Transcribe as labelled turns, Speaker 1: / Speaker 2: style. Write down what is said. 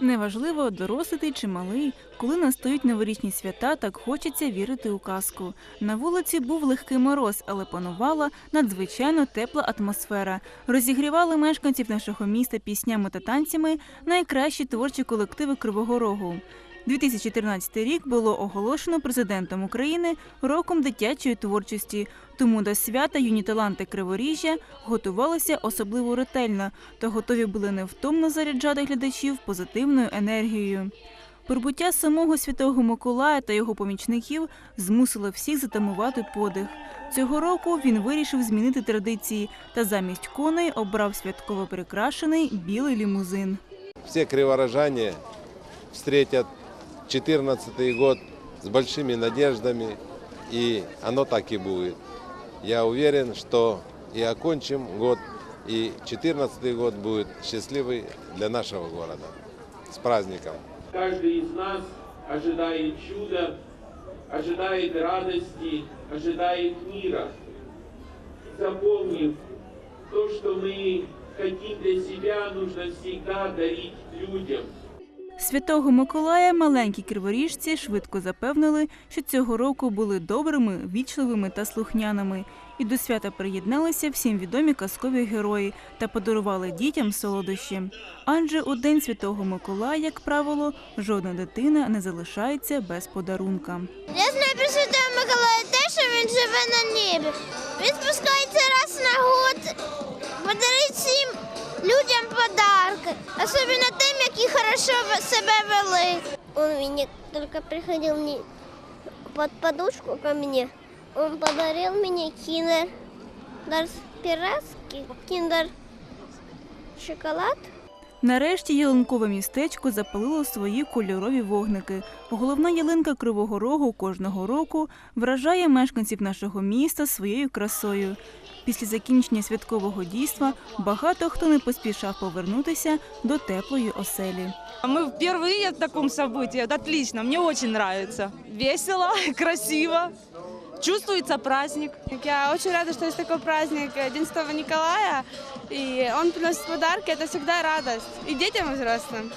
Speaker 1: Неважливо, дорослий чи малий, коли настають новорічні свята, так хочеться вірити у казку. На вулиці був легкий мороз, але панувала надзвичайно тепла атмосфера. Розігрівали мешканців нашого міста піснями та танцями найкращі творчі колективи Кривого Рогу. 2013 рік було оголошено президентом України роком дитячої творчості. Тому до свята юні таланти Криворіжжя готувалися особливо ретельно та готові були невтомно заряджати глядачів позитивною енергією. Прибуття самого святого Миколая та його помічників змусило всіх затамувати подих. Цього року він вирішив змінити традиції та замість коней обрав святково прикрашений білий лімузин.
Speaker 2: Все криворожане встретят 2014 год с большими надеждами, и оно так и будет. Я уверен, что и окончим год, и 2014 год будет счастливый для нашего города. С праздником!
Speaker 3: Каждый из нас ожидает чуда, ожидает радости, ожидает мира. Запомнив, то, что мы хотим для себя, нужно всегда дарить людям.
Speaker 1: Святого Миколая маленькі криворіжці швидко запевнили, що цього року були добрими, вічливими та слухняними. І до свята приєдналися всім відомі казкові герої та подарували дітям солодощі. Адже у день святого Миколая, як правило, жодна дитина не залишається без подарунка.
Speaker 4: Я знаю про Святого Миколая те, що він живе на небі. Він спускається раз на год, подарить всім людям подарки, особливо тим, які хорошо себе вели. Он мені тільки приходив мені під подушку ко мне. Он подарил мне киндер пиратский, киндер шоколад.
Speaker 1: Нарешті ялинкове містечко запалило свої кольорові вогники. Головна ялинка Кривого Рогу кожного року вражає мешканців нашого міста своєю красою. Після закінчення святкового дійства багато хто не поспішав повернутися до теплої оселі.
Speaker 5: Мы впервые в таком событии. Это отлично, мне очень нравится. Весело, красиво. Чувствуется праздник.
Speaker 6: Я очень рада, что есть такой праздник э, День Святого Николая. И он приносит подарки, это всегда радость. И детям, и взрослым.